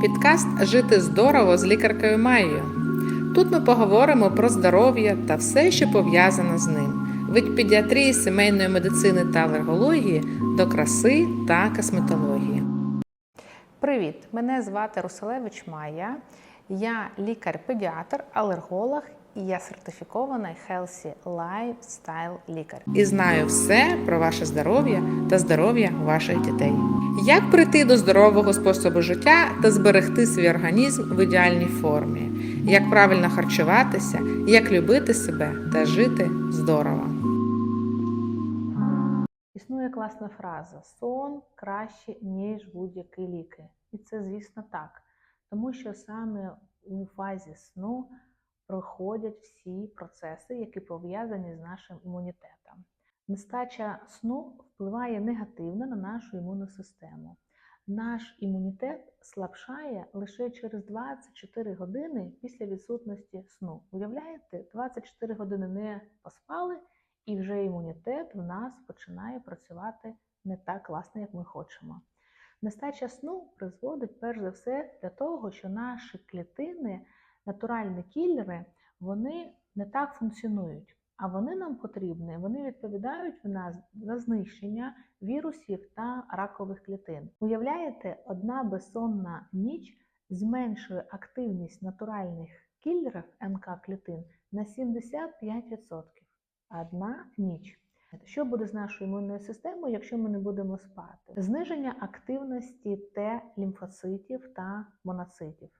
Підкаст Жити здорово з лікаркою Майєю. Тут ми поговоримо про здоров'я та все, що пов'язане з ним. Від педіатрії, сімейної медицини та алергології до краси та косметології. Привіт! Мене звати Руселевич Майя. Я лікар-педіатр, алерголог і я сертифікований Healthy Lifestyle лікар. І знаю все про ваше здоров'я та здоров'я ваших дітей. Як прийти до здорового способу життя та зберегти свій організм в ідеальній формі, як правильно харчуватися, як любити себе та жити здорово. Існує класна фраза: сон краще, ніж будь-які ліки. І це, звісно, так. Тому що саме у фазі сну проходять всі процеси, які пов'язані з нашим імунітетом. Нестача сну впливає негативно на нашу імунну систему. Наш імунітет слабшає лише через 24 години після відсутності сну. Уявляєте, 24 години не поспали, і вже імунітет в нас починає працювати не так класно, як ми хочемо. Нестача сну призводить перш за все для того, що наші клітини, натуральні кілери, вони не так функціонують. А вони нам потрібні, вони відповідають в нас за знищення вірусів та ракових клітин. Уявляєте, одна безсонна ніч зменшує активність натуральних кілерів НК клітин на 75%. Одна ніч. Що буде з нашою імунною системою, якщо ми не будемо спати? Зниження активності Т лімфоцитів та моноцитів.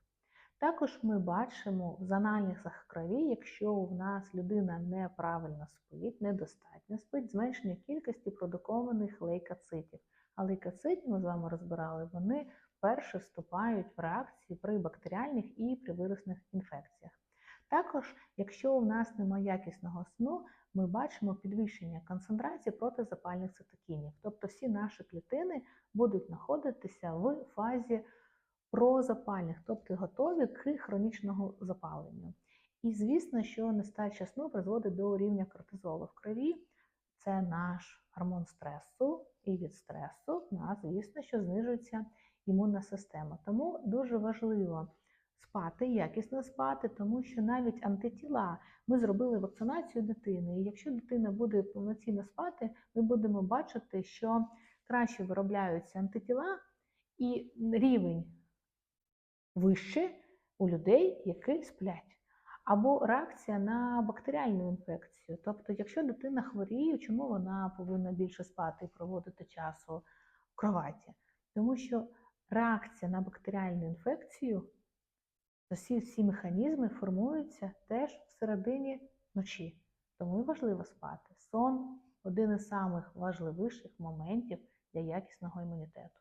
Також ми бачимо в аналізах крові, якщо у нас людина неправильно спить, недостатньо спить, зменшення кількості продукованих лейкоцитів. А лейкоцити, ми з вами розбирали, вони перше вступають в реакції при бактеріальних і при вірусних інфекціях. Також, якщо у нас немає якісного сну, ми бачимо підвищення концентрації протизапальних цитокінів. Тобто всі наші клітини будуть знаходитися в фазі прозапальних, тобто готові к хронічному запаленню. І звісно, що нестача сну призводить до рівня кортизолу в крові. Це наш гормон стресу, і від стресу в нас, звісно, що знижується імунна система. Тому дуже важливо спати, якісно спати, тому що навіть антитіла ми зробили вакцинацію дитини. І якщо дитина буде повноцінно спати, ми будемо бачити, що краще виробляються антитіла і рівень вище у людей, які сплять. Або реакція на бактеріальну інфекцію. Тобто, якщо дитина хворіє, чому вона повинна більше спати і проводити часу в кроваті? Тому що реакція на бактеріальну інфекцію, всі всі механізми формуються теж всередині ночі. Тому і важливо спати. Сон один із самих важливіших моментів для якісного імунітету.